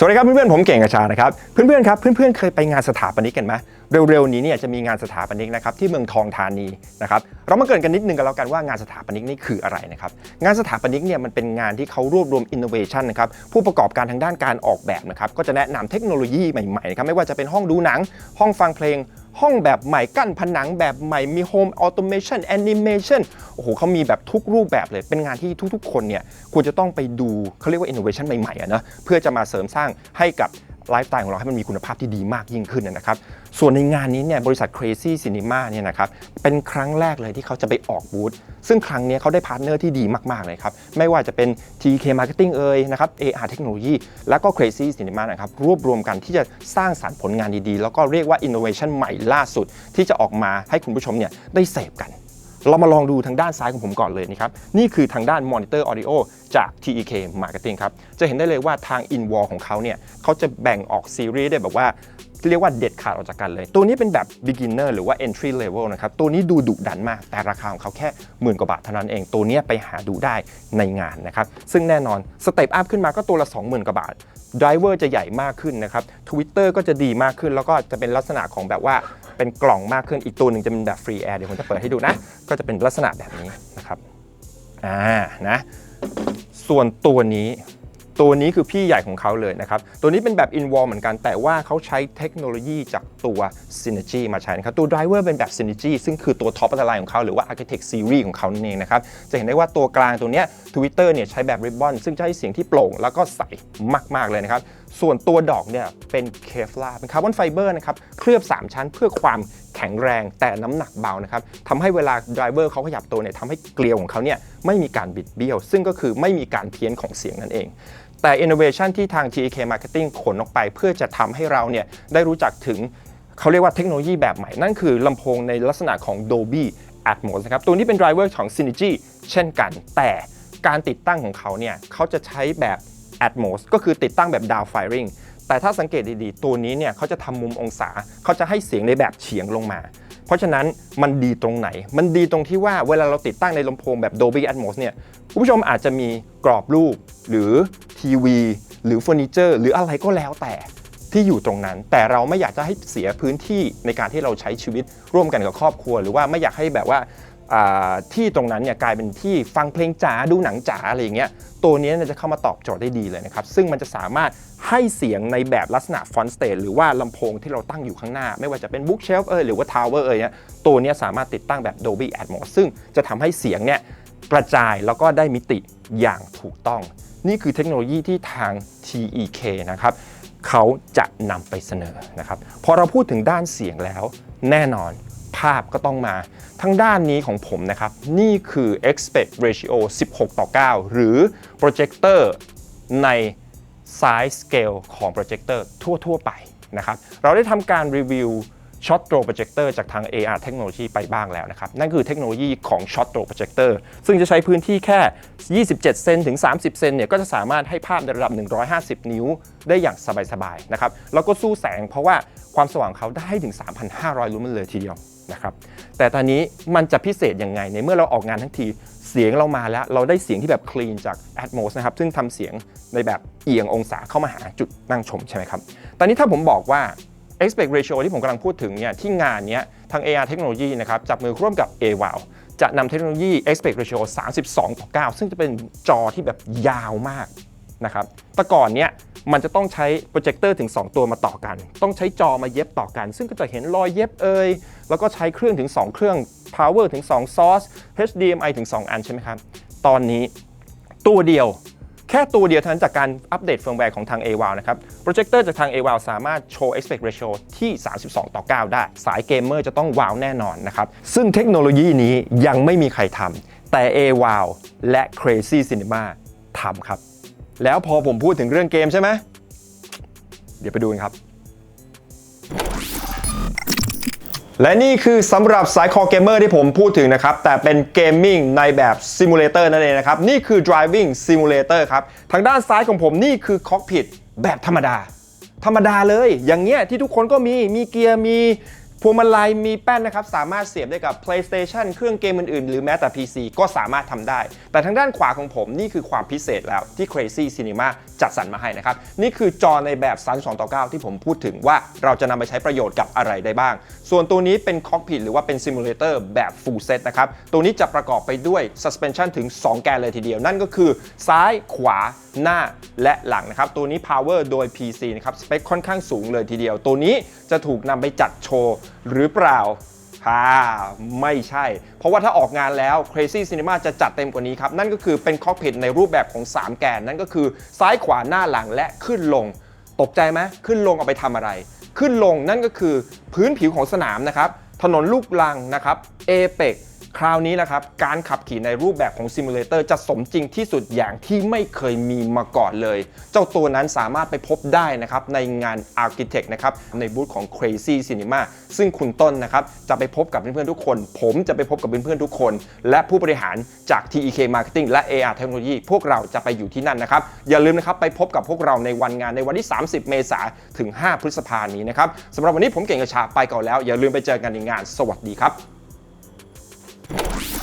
สวัสดีครับเพื่อนๆผมเก่งกระชานะครับเพื่อนๆครับเพื่อนๆเคยไปงานสถาปนิกกันไหมเร็วๆนี้เนี่ยจะมีงานสถาปนิกนะครับที่เมืองทองธานีนะครับเรามาเกินกันนิดนึงกันแล้วกันว่างานสถาปนิกนี่คืออะไรนะครับงานสถาปนิกเนี่ยมันเป็นงานที่เขารวบรวมอินโนเวชันนะครับผู้ประกอบการทางด้านการออกแบบนะครับก็จะแนะนำเทคโนโลยีใหม่ๆนะครับไม่ว่าจะเป็นห้องดูหนัง ห้องฟังเพลง ห้องแบบใหม่กั้นผนังแบบใหม่มีโฮมออโตเมชันแอนิเมชันโอ้โหเขามีแบบทุกรูปแบบเลย เป็นงานที่ทุกๆ คนเนี่ยควรจะต้องไปดูเขาเรียกว่าอินโนเวชันใหม่ๆนะเพื่อจะมาเสริมสร้างให้กับ ไลฟ์สไตล์ของเราให้มันมีคุณภาพที่ดีมากยิ่งขึ้นนะครับ ส่วนในงานนี้เนี่ยบริษัท Crazy Cinema เนี่ยนะครับเป็นครั้งแรกเลยที่เขาจะไปออกบูธซึ่งครั้งนี้เขาได้พาร์ทเนอร์ที่ดีมากๆเลยครับ ไม่ว่าจะเป็น TK Marketing เอ่ยนะครับ AR Technology แล้วก็ Crazy Cinema นะครับรวบรวมกันที่จะสร้างสารรค์ผลงานดีๆ แล้วก็เรียกว่า Innovation ใหม่ล่าสุด ที่จะออกมาให้คุณผู้ชมเนี่ยได้เสพกัน เรามาลองดูทางด้านซ้ายของผมก่อนเลยนะครับ นี่คือทางด้าน Monitor Audio จาก TEK Marketing ครับ จะเห็นได้เลยว่าทาง In Wall ของเขาเนี่ยเขาจะแบ่งออกซีรีส์ได้แบบว่าเรียกว่าเด็ดขาดออกจากกันเลย ตัวนี้เป็นแบบ beginner หรือว่า entry level นะครับ ตัวนี้ดูดุดันมาก แต่ราคาของเขาแค่หมื่นกว่าบาทเท่านั้นเอง ตัวนี้ไปหาดูได้ในงานนะครับ ซึ่งแน่นอนสเต็ปอัพขึ้นมาก็ตัวละ 20,000 กว่าบาทไดรเวอร์จะใหญ่มากขึ้นนะครับ Twitter ก็จะดีมากขึ้น แล้วก็จะเป็นลักษณะของแบบว่า เป็นกล่องมากขึ้นอีกตัวหนึ่งจะเป็นแบบฟรีแอร์เดี๋ยวผมจะเปิดให้ดูนะ ก็จะเป็นลักษณะแบบนี้นะครับอ่านะส่วนตัวนี้ตัวนี้คือพี่ใหญ่ของเขาเลยนะครับ ตัวนี้เป็นแบบ in wall เหมือนกัน แต่ว่าเขาใช้เทคโนโลยีจากตัว Synergy มาใช้นะครับ ตัว driver เป็นแบบ Synergy ซึ่งคือตัว top of the line ของเขาหรือว่า Architect Series ของเขานั่นเองนะครับ จะเห็นได้ว่าตัวกลางตัวเนี้ย Twitter เนี่ยใช้แบบ ribbon ซึ่งจะให้เสียงที่โปร่งแล้วก็ใสมาก ๆ เลยนะครับ ส่วนตัวดอกเนี่ยเป็นเคฟลาเป็นคาร์บอนไฟเบอร์นะครับเคลือบ 3 ชั้นเพื่อความแข็งแรงแต่น้ำหนักเบานะครับทำให้เวลาดรเวอร์เขาขยับตัวเนี่ยทำให้เกลียวของเขาเนี่ยไม่มีการบิดเบี้ยว ซึ่งก็คือไม่มีการเพี้ยนของเสียงนั่นเองแต่ innovation ที่ทาง TEK Marketing ขนออกไปเพื่อจะทำให้เราเนี่ยได้รู้จักถึงเขาเรียกว่าเทคโนโลยีแบบใหม่ นั่นคือลำโพงในลักษณะของ Dolby Atmos นะครับ ตัวนี้เป็น driver ของ Synergy เช่นกัน แต่การติดตั้งของเขาเนี่ยเขาจะใช้แบบ Atmos ก็คือติดตั้งแบบ down firing แต่ถ้าสังเกตดีๆ ตัวนี้เนี่ยเขาจะทำมุมองศาเขาจะให้เสียงในแบบเฉียงลงมา เพราะฉะนั้นมันดีตรงไหน มันดีตรงที่ว่าเวลาเราติดตั้งในลำโพงแบบ Dolby Atmos เนี่ยคุณผู้ชมอาจจะมีกรอบรูป หรือทีวี หรือเฟอร์นิเจอร์หรืออะไรก็แล้วแต่ที่อยู่ตรงนั้น แต่เราไม่อยากจะให้เสียพื้นที่ในการที่เราใช้ชีวิตร่วมกันกับครอบครัว หรือว่าไม่อยากให้แบบว่าอ่า ที่ตรงนั้นเนี่ยกลายเป็นที่ฟังเพลงจ๋าดูหนังจ๋าอะไรอย่างเงี้ยตัวนี้จะเข้ามาตอบโจทย์ได้ดีเลยนะครับ ซึ่งมันจะสามารถให้เสียงในแบบลักษณะฟอนต์สเตจหรือว่าลำโพงที่เราตั้งอยู่ข้างหน้า ไม่ว่าจะเป็นบุ๊กเชลฟ์เอยหรือว่าทาวเวอร์เอยเนี่ยตัวนี้สามารถติดตั้งแบบ Dolby Atmos ซึ่งจะทำให้เสียงเนี่ยกระจายแล้วก็ได้มิติอย่างถูกต้อง นี่คือเทคโนโลยีที่ทาง TEK นะครับเขาจะนำไปเสนอนะครับพอเราพูดถึงด้านเสียงแล้วแน่นอน ภาพก็ต้องมา ทั้งด้านนี้ของผมนะครับ นี่คือ aspect ratio 16 ต่อ 9 หรือโปรเจคเตอร์ใน size scale ของโปรเจคเตอร์ทั่ว ๆ ไปนะครับ เราได้ทำการรีวิว Shot Throw Projector จากทาง AR Technology ไปบ้างแล้วนะครับ นั่นคือเทคโนโลยีของ Shot Throw Projector ซึ่งจะใช้พื้นที่แค่ 27 เซนถึง 30 เซนเนี่ยก็จะสามารถให้ภาพในระดับ 150 นิ้วได้อย่างสบาย ๆ นะครับ แล้วก็สู้แสงเพราะว่าความสว่างเขาได้ถึง 3,500ลูเมนเลยทีเดียว นะครับแต่ตอนนี้มันจะพิเศษยังไง ในเมื่อเราออกงานทั้งทีเสียงเรามาแล้ว เราได้เสียงที่แบบคลีนจาก Atmos นะครับซึ่งทำเสียงในแบบเอียงองศาเข้ามาหาจุดนั่งชมใช่ไหมครับตอนนี้ถ้าผมบอกว่า aspect ratio ที่ผมกำลังพูดถึงเนี่ยที่งานนี้ทาง AR Technology นะครับจับมือร่วมกับ AWOW จะนำเทคโนโลยี aspect ratio 32ต่อ9ซึ่งจะเป็นจอที่แบบยาวมาก นะครับแต่ก่อนเนี้ยมันจะต้องใช้โปรเจคเตอร์ถึง 2 ตัวมาต่อกัน ต้องใช้จอมาเย็บต่อกัน ซึ่งก็จะเห็นรอยเย็บเอ่ยแล้วก็ใช้เครื่องถึง 2 เครื่อง power ถึง 2 source HDMI ถึง 2 อันใช่ไหมครับ ตอนนี้ตัวเดียวแค่ตัวเดียวเท่านั้นจากการอัปเดตเฟิร์มแวร์ของทาง AWOW นะครับ โปรเจคเตอร์จากทาง AWOW สามารถโชว์ aspect ratio ที่ 32 ต่อ 9 ได้ สายเกมเมอร์จะต้องว้าวแน่นอนนะครับ ซึ่งเทคโนโลยีนี้ยังไม่มีใครทำแต่ AWOW และ Crazy Cinema ทำครับ แล้วพอผมพูดถึงเรื่องเกมใช่ไหม เดี๋ยวไปดูกันครับ และนี่คือสำหรับสายคอเกมเมอร์ที่ผมพูดถึงนะครับ แต่เป็นเกมมิ่งในแบบซิมูเลเตอร์นั่นเองนะครับ นี่คือ driving simulator ครับ ทางด้านซ้ายของผมนี่คือคอกพิทแบบธรรมดา ธรรมดาเลย อย่างเงี้ยที่ทุกคนก็มี มีเกียร์ มี พวงมาลัยมีแป้นนะครับสามารถเสียบได้กับ PlayStation เครื่องเกมอื่นๆ หรือแม้แต่ PC ก็สามารถทำได้ แต่ทางด้านขวาของผมนี่คือความพิเศษแล้วที่ Crazy Cinema จัดสรรมาให้นะครับ นี่คือจอในแบบสัน2ต่อ9ที่ผมพูดถึงว่าเราจะนำไปใช้ประโยชน์กับอะไรได้บ้าง ส่วนตัวนี้เป็น Cockpit หรือว่าเป็น Simulator แบบ Full Set นะครับ ตัวนี้จะประกอบไปด้วย Suspension ถึง 2 แกนเลยทีเดียว นั่นก็คือซ้ายขวาหน้าและหลังนะครับ ตัวนี้ Power โดย PC นะครับสเปคค่อนข้างสูงเลยทีเดียว ตัวนี้จะถูกนำไปจัดโชว์หรือเปล่าฮ่าไม่ใช่ เพราะว่าถ้าออกงานแล้ว Crazy Cinema จะจัดเต็มกว่านี้ครับ นั่นก็คือเป็นคอกพิทในรูปแบบของ 3 แกน นั่นก็คือซ้ายขวาหน้าหลังและขึ้นลง ตกใจไหมขึ้นลงเอาไปทำอะไร ขึ้นลงนั่นก็คือพื้นผิวของสนามนะครับ ถนนลูกลังนะครับ เอเปกคราวนี้นะครับ การขับขี่ในรูปแบบของซิมูเลเตอร์จะสมจริงที่สุดอย่างที่ไม่เคยมีมาก่อนเลย เจ้าตัวนั้นสามารถไปพบได้นะครับ ในงาน Architect นะครับ ในบูธของ Crazy Cinema ซึ่งคุณต้นนะครับ จะไปพบกับเพื่อนๆทุกคน ผมจะไปพบกับเพื่อนๆทุกคน และผู้บริหารจาก TEK Marketing และ AR Technology พวกเราจะไปอยู่ที่นั่นนะครับ อย่าลืมนะครับไปพบกับพวกเราในวันงานในวันที่ 30 เมษายนถึง 5 พฤษภาคมนี้นะครับสำหรับวันนี้ผมเก่งกระชาไปก่อนแล้ว อย่าลืมไปเจอกันในงาน สวัสดีครับ Thank you.